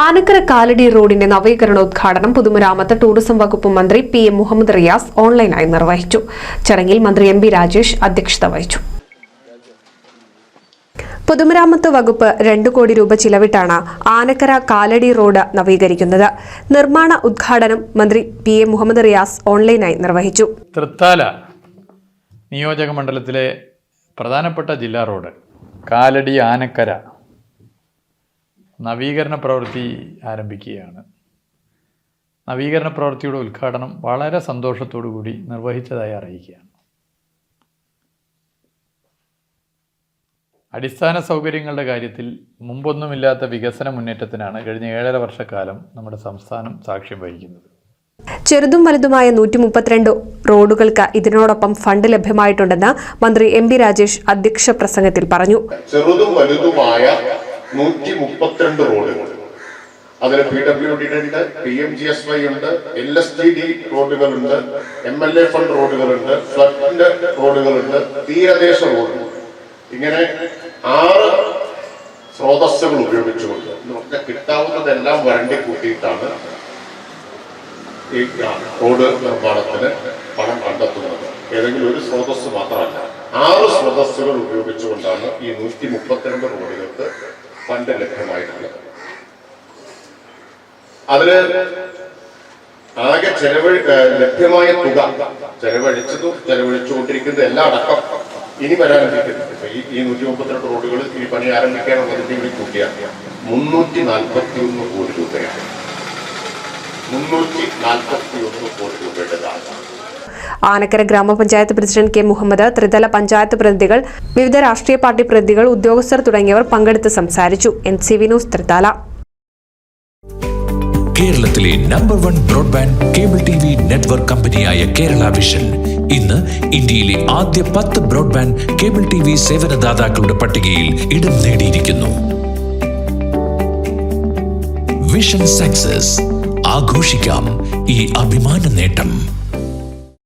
ആനക്കര കാലടി റോഡിന്റെ നവീകരണോദ്ഘാടനം പുതുമരാമത്ത് ടൂറിസം വകുപ്പ് മന്ത്രി പി എം മുഹമ്മദ് റിയാസ് ഓൺലൈനായി നിർവഹിച്ചു. ചടങ്ങിൽ മന്ത്രി എം ബി രാജേഷ് അധ്യക്ഷത വഹിച്ചു. പൊതുമരാമത്ത് വകുപ്പ് രണ്ടു കോടി രൂപ ചിലവിട്ടാണ് ആനക്കര കാലടി റോഡ് നവീകരിക്കുന്നത്. നിർമ്മാണ ഉദ്ഘാടനം മന്ത്രി പി എ മുഹമ്മദ് റിയാസ് ഓൺലൈനായി നിർവഹിച്ചു. തൃത്താല നിയോജക മണ്ഡലത്തിലെ പ്രധാനപ്പെട്ട ജില്ലാ റോഡ് കാലടി ആനക്കര. നവീകരണ പ്രവൃത്തി ആരംഭിക്കുകയാണ്. നവീകരണ പ്രവൃത്തിയുടെ ഉദ്ഘാടനം വളരെ സന്തോഷത്തോടു കൂടി നിർവഹിച്ചതായി അറിയിക്കുകയാണ്. അടിസ്ഥാന സൗകര്യങ്ങളുടെ കാര്യത്തിൽ മുമ്പൊന്നുമില്ലാത്ത വികസന മുന്നേറ്റത്തിനാണ് കഴിഞ്ഞ ഏഴര വർഷക്കാലം നമ്മുടെ സംസ്ഥാനം സാക്ഷ്യം വഹിക്കുന്നത്. ചെറുതും വലുതുമായ നൂറ്റി മുപ്പത്തിരണ്ട് റോഡുകൾക്ക് ഇതിനോടൊപ്പം ഫണ്ട് ലഭ്യമായിട്ടുണ്ടെന്ന് മന്ത്രി എം ബി രാജേഷ് അധ്യക്ഷ പ്രസംഗത്തിൽ പറഞ്ഞു. ചെറുതും വലുതുമായ നൂറ്റി മുപ്പത്തിരണ്ട് റോഡുകൾ. അതിൽ പി ഡബ്ല്യു ഡിയുടെ ഉണ്ട് P M G S Y ഉണ്ട് എൽ എസ് ടി ഡി റോഡുകളുണ്ട് എം എൽ എ ഫണ്ട് റോഡുകളുണ്ട് ഫ്ലഡിന്റെ റോഡുകളുണ്ട് തീരദേശ റോഡുകൾ. ഇങ്ങനെ ആറ് സ്രോതസ്സുകൾ ഉപയോഗിച്ചുകൊണ്ട് കിട്ടാവുന്നതെല്ലാം വരണ്ടി കൂട്ടിയിട്ടാണ് ഈ റോഡ് നിർമ്മാണത്തിന് പണം കണ്ടെത്തുന്നത്. ഏതെങ്കിലും ഒരു സ്രോതസ് മാത്രമല്ല ആറ് സ്രോതസ്സുകൾ ഉപയോഗിച്ചുകൊണ്ടാണ് ഈ നൂറ്റി മുപ്പത്തിരണ്ട് റോഡുകൾക്ക് ഫണ്ട് ലഭ്യമായിട്ടുള്ളത്. അതിൽ ആകെ ചെലവഴി ലഭ്യമായ തുക ചെലവഴിച്ചതും ചെലവഴിച്ചുകൊണ്ടിരിക്കുന്നത് എല്ലാം അടക്കം ഇനി വരാനിരിക്കുന്നത് ഇപ്പൊ ഈ നൂറ്റി മുപ്പത്തിരണ്ട് റോഡുകൾ ഈ പണി ആരംഭിക്കാനുള്ളതിന്റെ കൂടി കൂട്ടിയാൽ മുന്നൂറ്റി നാൽപ്പത്തി ഒന്ന് കോടി രൂപയാണ്. മുന്നൂറ്റി നാൽപ്പത്തി ഒന്ന് കോടി രൂപയുടേതാണ്. ആനക്കര ഗ്രാമപഞ്ചായത്ത് പ്രസിഡന്റ് കെ മുഹമ്മദ് ത്രിതല പഞ്ചായത്ത് പ്രതിനിധികൾ വിവിധ രാഷ്ട്രീയ പാർട്ടി പ്രതിനിധികൾ ഉദ്യോഗസ്ഥർ തുടങ്ങിയവർ പങ്കെടുത്ത് സംസാരിച്ചു. N C V news Thrithala. കേരളത്തിലെ number one broadband cable T V network കമ്പനിയായ കേരള വിഷൻ ഇന്ന് ഇന്ത്യയിലെ ആദ്യ പത്ത് ബ്രോഡ്ബാൻഡ് കേബിൾ ടി വി സേവനദാതാക്കളുടെ പട്ടികയിൽ ഇടം നേടിയിരിക്കുന്നു. വിഷൻ സക്സസ് ആഘോഷിക്കാം ഈ അഭിമാന നേട്ടം.